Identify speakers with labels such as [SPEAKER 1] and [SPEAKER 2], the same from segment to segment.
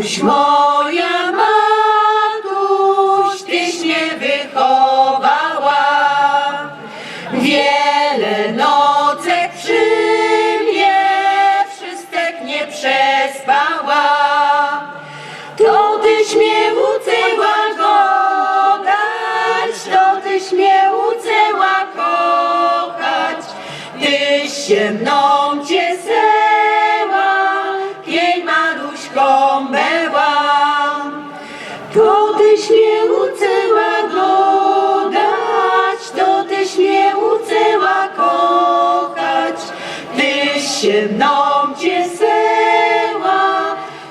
[SPEAKER 1] Matuś, moja matuś, tyś mnie wychowała. Wiele nocek przy mnie, wszystek nie przespała. To tyś mnie uczyła godać, to tyś mnie uczyła kochać. Tyś się mną cieszyła, To tyś mnie uczyła godać, to tyś mnie uczyła kochać. Tyś się mną cieszyła,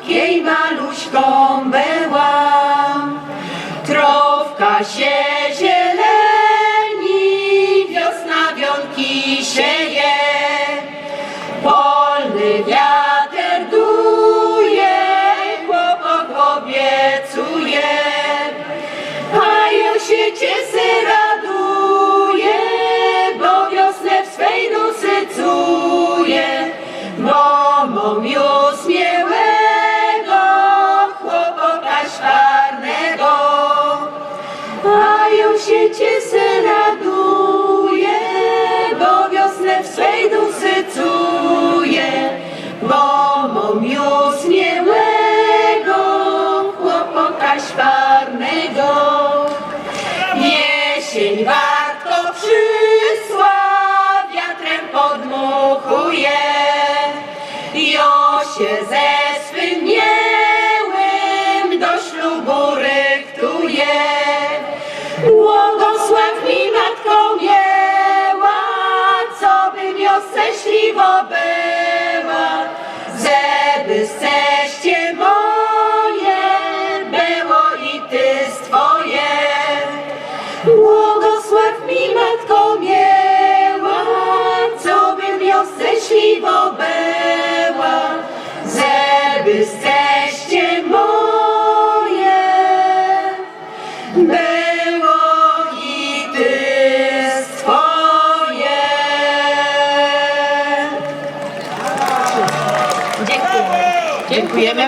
[SPEAKER 1] jej maluśką była. Trowka się zieleni, wiosna wionki sieje. Polny wiatr Się cieszę, raduje, bo wiosnę w swej duszy czuję. Bo mam już miłego chłopaka szwarnego. Jesień wartko przysła, wiatrem podmuchuje. Jo się ze the. Dziękujemy.